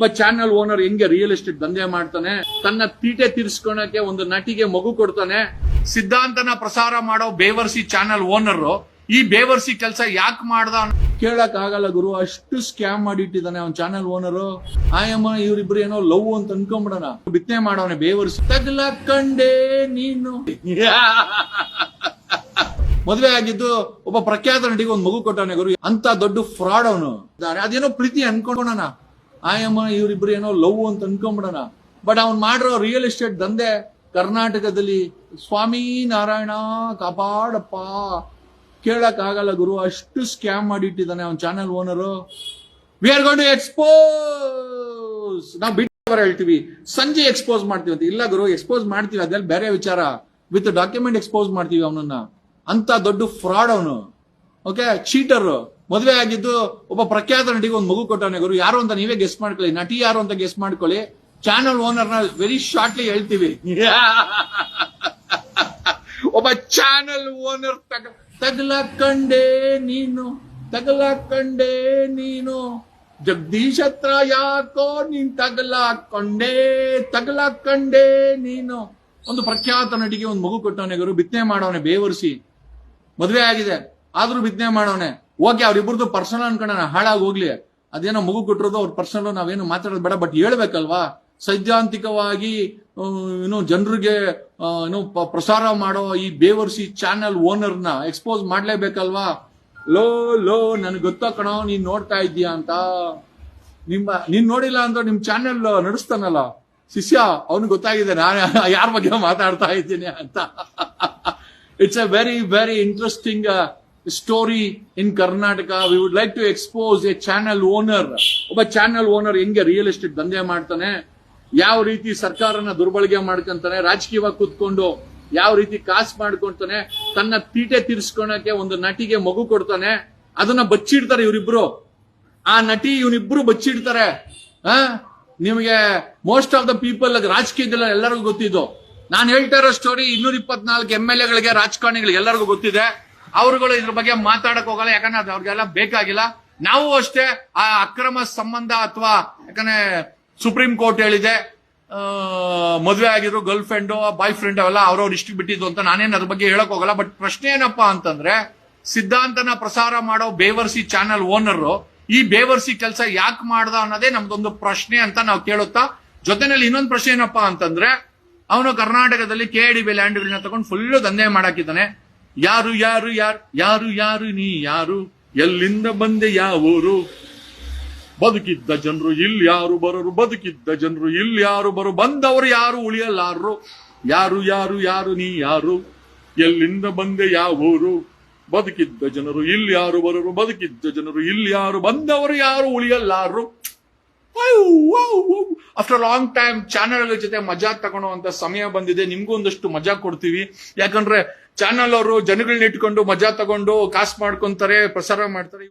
ಒಬ್ಬ channel owner ಹೆಂಗೆ real estate ದಂಧೆ ಮಾಡ್ತಾನೆ, ತನ್ನ ತೀಟೆ ತೀರ್ಸ್ಕೊಳಕ್ಕೆ ಒಂದು ನಟಿಗೆ ಮಗು ಕೊಡ್ತಾನೆ. ಸಿದ್ಧಾಂತನ ಪ್ರಸಾರ ಮಾಡೋ ಬೇವರ್ಸಿ ಚಾನೆಲ್ ಓನರ್, ಈ ಬೇವರ್ಸಿ ಕೆಲಸ ಯಾಕೆ ಮಾಡ್ದ ಕೇಳಕ್ ಆಗಲ್ಲ ಗುರು, ಅಷ್ಟು ಸ್ಕ್ಯಾಮ್ ಮಾಡಿಟ್ಟಿದ್ದಾನೆ ಅವ್ನ ಚಾನೆಲ್ ಓನರ್. ಆಯಮ್ಮ ಇವ್ರಿಬ್ರು ಏನೋ ಲವ್ ಅಂತ ಅನ್ಕೊಂಬಿಡೋಣ. ಬಿತ್ತನೆ ಮಾಡೋನೆ ಬೇವರ್ಸಿ. ತಗ್ಲಕ್ಕಂಡೆ ನೀನು. ಮದುವೆ ಆಗಿದ್ದು ಒಬ್ಬ ಪ್ರಖ್ಯಾತ ನಟಿಗೆ ಒಂದು ಮಗು ಕೊಟ್ಟಾನೆ ಗುರು. ಅಂತ ದೊಡ್ಡ ಫ್ರಾಡ್ ಅವನು. ಅದೇನೋ ಪ್ರೀತಿ ಅನ್ಕೊಂಡೋಣ ಆಯಮ್ಮ ಇವರಿಬ್ರು ಏನೋ ಲವ್ ಅಂತ ಅನ್ಕೊಂಬಿಡೋಣ. ಬಟ್ ಅವ್ನು ಮಾಡಿರೋ ರಿಯಲ್ ಎಸ್ಟೇಟ್ ದಂಧೆ ಕರ್ನಾಟಕದಲ್ಲಿ ಸ್ವಾಮಿ ನಾರಾಯಣ ಕಾಪಾಡಪ್ಪ. ಕೇಳಕ್ ಆಗಲ್ಲ ಗುರು, ಅಷ್ಟು ಸ್ಕ್ಯಾಮ್ ಮಾಡಿಟ್ಟಿದ್ದಾನೆ ಅವ್ನ channel owner we are to expose ನಾವು ಬಿಟ್ಟು ಹೇಳ್ತೀವಿ. ಸಂಜೆ ಎಕ್ಸ್ಪೋಸ್ ಮಾಡ್ತೀವಿ ಅಂತ. ಇಲ್ಲ ಗುರು ಎಕ್ಸ್ಪೋಸ್ ಮಾಡ್ತೀವಿ. ಅದೆಲ್ಲ ಬೇರೆ ವಿಚಾರ. ವಿತ್ ಡಾಕ್ಯುಮೆಂಟ್ ಎಕ್ಸ್ಪೋಸ್ ಮಾಡ್ತೀವಿ ಅವನನ್ನ. ಅಂತ ದೊಡ್ಡ ಫ್ರಾಡ್ ಅವನು. ಓಕೆ ಚೀಟರ್ ಮದುವೆ ಆಗಿದ್ದು ಒಬ್ಬ ಪ್ರಖ್ಯಾತ ನಟಿಗೆ ಒಂದು ಮಗು ಕೊಟ್ಟವನೇ ಗುರು. ಯಾರು ಅಂತ ನೀವೇ ಗೆಸ್ಟ್ ಮಾಡ್ಕೊಳ್ಳಿ. ನಟಿ ಯಾರು ಅಂತ ಗೆಸ್ಟ್ ಮಾಡ್ಕೊಳ್ಳಿ. ಚಾನಲ್ ಓನರ್ನ ವೆರಿ ಶಾರ್ಟ್ಲಿ ಹೇಳ್ತೀವಿ. ಒಬ್ಬ ಚಾನಲ್ ಓನರ್ ತಗ, ತಗಲಕಂಡೆ ನೀನು ತಗಲಕಂಡೆ ನೀನು. ಜಗದೀಶ್ ಹತ್ರ ಯಾಕೋ ನೀನ್ ತಗಲ ಕಂಡೆ ನೀನು. ಒಂದು ಪ್ರಖ್ಯಾತ ನಟಿಗೆ ಒಂದು ಮಗು ಕೊಟ್ಟವನೆ ಗುರು. ಬಿತ್ತನೆ ಮಾಡವನೆ, ಬೇವರ್ಸಿ. ಮದುವೆ ಆಗಿದೆ. ಆದ್ರೂ ಬಿತ್ತನೆ ಮಾಡವನೆ. ಓಕೆ ಅವ್ರಿಬ್ರದ್ದು ಪರ್ಸನಲ್ ಅನ್ಕೊಂಡ ಹಾಳಾಗಿ ಹೋಗ್ಲಿ. ಅದೇನೋ ಮಗು ಕೊಟ್ಟಿರೋದು, ಅವ್ರ ಪರ್ಸನಲ್ ನಾವೇನು ಮಾತಾಡೋದು ಬೇಡ ಬಟ್ ಹೇಳ್ಬೇಕಲ್ವಾ? ಸೈದ್ಧಾಂತಿಕವಾಗಿ ಏನು ಜನರಿಗೆ ಏನು ಪ್ರಸಾರ ಮಾಡೋ ಈ ಬೇವರ್ಸಿ ಚಾನೆಲ್ ಓನರ್ನ ಎಕ್ಸ್ಪೋಸ್ ಮಾಡ್ಲೇಬೇಕಲ್ವಾ? ಲೋ ಲೋ, ನನ್ಗೆ ಗೊತ್ತಾ ಕಣೋ, ನೀನ್ ನೋಡ್ತಾ ಇದ್ದೀಯಾ ಅಂತ. ನಿಮ್ಮ, ನೀನ್ ನೋಡಿಲ್ಲ ಅಂತ ನಿಮ್ ಚಾನೆಲ್ ನಡೆಸ್ತಾನಲ್ಲ. ಶಿಷ್ಯ ಅವನು ಗೊತ್ತಾಗಿದೆ, ನಾನು ಯಾರ ಬಗ್ಗೆ ಮಾತಾಡ್ತಾ ಇದ್ದೀನಿ ಅಂತ. It's a very very interesting story in Karnataka we would like to expose a channel owner ಒಬ್ಬ ಚಾನೆಲ್ ಓನರ್ ಹೆಂಗೆ ರಿಯಲ್ ಎಸ್ಟೇಟ್ ದಂಧೆ ಮಾಡ್ತಾನೆ, ಯಾವ ರೀತಿ ಸರ್ಕಾರನ ದುರ್ಬಳಕೆ ಮಾಡ್ಕೊಂತಾನೆ, ರಾಜಕೀಯವಾಗಿ ಕೂತ್ಕೊಂಡು ಯಾವ ರೀತಿ ಕಾಸು ಮಾಡ್ಕೊಂತಾನೆ, ತನ್ನ ತೀಟೆ ತೀರಿಸ್ಕೊಳಕ್ಕೆ ಒಂದು ನಟಿಗೆ ಮಗು ಕೊಡ್ತಾನೆ, ಅದನ್ನ ಬಚ್ಚಿಡ್ತಾರೆ ಇವರಿಬ್ರು. ಆ ನಟಿ ಇವನಿಬ್ರು ಬಚ್ಚಿಡ್ತಾರೆ. ಆ? ನಿಮಗೆ ಮೋಸ್ಟ್ ಆಫ್ ದ ಪೀಪಲ್ ರಾಜಕೀಯದಲ್ಲ ಎಲ್ಲರಿಗೂ ಗೊತ್ತಿದ್ದು. ನಾನು ಹೇಳ್ತಾ ಇರೋ ಸ್ಟೋರಿ ಇನ್ನೂರ ಇಪ್ಪತ್ನಾಲ್ಕು ಎಂ ಎಲ್ ಎಗಳಿಗೆ ರಾಜಕಾರಣಿಗಳಿಗೆ ಎಲ್ಲರಿಗೂ ಗೊತ್ತಿದೆ. ಅವರುಗಳು ಇದ್ರ ಬಗ್ಗೆ ಮಾತಾಡಕ್ ಹೋಗಲ್ಲ, ಯಾಕಂದ್ರೆ ಅದು ಅವ್ರಿಗೆಲ್ಲ ಬೇಕಾಗಿಲ್ಲ. ನಾವು ಅಷ್ಟೇ ಆ ಅಕ್ರಮ ಸಂಬಂಧ ಅಥವಾ ಯಾಕಂದ್ರೆ ಸುಪ್ರೀಂ ಕೋರ್ಟ್ ಹೇಳಿದೆ ಮದುವೆ ಆಗಿದ್ರು ಗರ್ಲ್ ಫ್ರೆಂಡ್ ಬಾಯ್ ಫ್ರೆಂಡ್ ಅವೆಲ್ಲ ಅವ್ರವ್ರು ಇಷ್ಟು ಬಿಟ್ಟಿದ್ದು ಅಂತ ನಾನೇನು ಅದ್ರ ಬಗ್ಗೆ ಹೇಳಕ್ ಹೋಗಲ್ಲ. ಬಟ್ ಪ್ರಶ್ನೆ ಏನಪ್ಪಾ ಅಂತಂದ್ರೆ, ಸಿದ್ಧಾಂತನ ಪ್ರಸಾರ ಮಾಡೋ ಬೇವರ್ಸಿ ಚಾನೆಲ್ ಓನರ್ ಈ ಬೇವರ್ಸಿ ಕೆಲಸ ಯಾಕೆ ಮಾಡ್ದ ಅನ್ನೋದೇ ನಮ್ದೊಂದು ಪ್ರಶ್ನೆ ಅಂತ ನಾವು ಕೇಳುತ್ತಾ, ಜೊತೆನಲ್ಲಿ ಇನ್ನೊಂದು ಪ್ರಶ್ನೆ ಏನಪ್ಪಾ ಅಂತಂದ್ರೆ, ಅವನು ಕರ್ನಾಟಕದಲ್ಲಿ ಕೆ ಡಿ ಬಿ ಲ್ಯಾಂಡ್ಗಳನ್ನ ತಗೊಂಡು ಫುಲ್ ದಂಧೆ ಮಾಡಾಕಿದ್ದಾನೆ ಯಾರು ಯಾರು ಯಾರು ಯಾರು ಯಾರು ನೀ ಯಾರು? ಎಲ್ಲಿಂದ ಬಂದೆ ಯಾವ ಊರು ಬದುಕಿದ್ದ ಜನರು ಇಲ್ಲಿ ಯಾರು ಬರೋರು? ಬದುಕಿದ್ದ ಜನರು ಇಲ್ಲಿ ಯಾರು ಬರೋ? ಬಂದವರು ಯಾರು ಉಳಿಯಲಾರರು? ಯಾರು ಯಾರು ಯಾರು ನೀ ಯಾರು? ಎಲ್ಲಿಂದ ಬಂದೆ ಯಾವ ಊರು ಬದುಕಿದ್ದ ಜನರು ಇಲ್ಲಿ ಯಾರು ಬರೋರು? ಬದುಕಿದ್ದ ಜನರು ಇಲ್ಲಿ ಯಾರು? ಬಂದವರು ಯಾರು ಉಳಿಯಲಾರರು? ಆಫ್ಟರ್ ಲಾಂಗ್ ಟೈಮ್ ಚಾನಲ್ ಜೊತೆ ಮಜಾ ತಗೊಳ್ಳುವಂತ ಸಮಯ ಬಂದಿದೆ. ನಿಮ್ಗೂ ಒಂದಷ್ಟು ಮಜಾ ಕೊಡ್ತೀವಿ. ಯಾಕಂದ್ರೆ ಚಾನೆಲ್ ಅವರು ಜನಗಳನ್ನ ಇಟ್ಕೊಂಡು ಮಜಾ ತಗೊಂಡು ಕಾಸ್ ಮಾಡ್ಕೊಂತಾರೆ, ಪ್ರಸಾರ ಮಾಡ್ತಾರೆ.